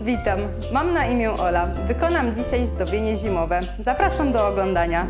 Witam, mam na imię Ola. Wykonam dzisiaj zdobienie zimowe. Zapraszam do oglądania.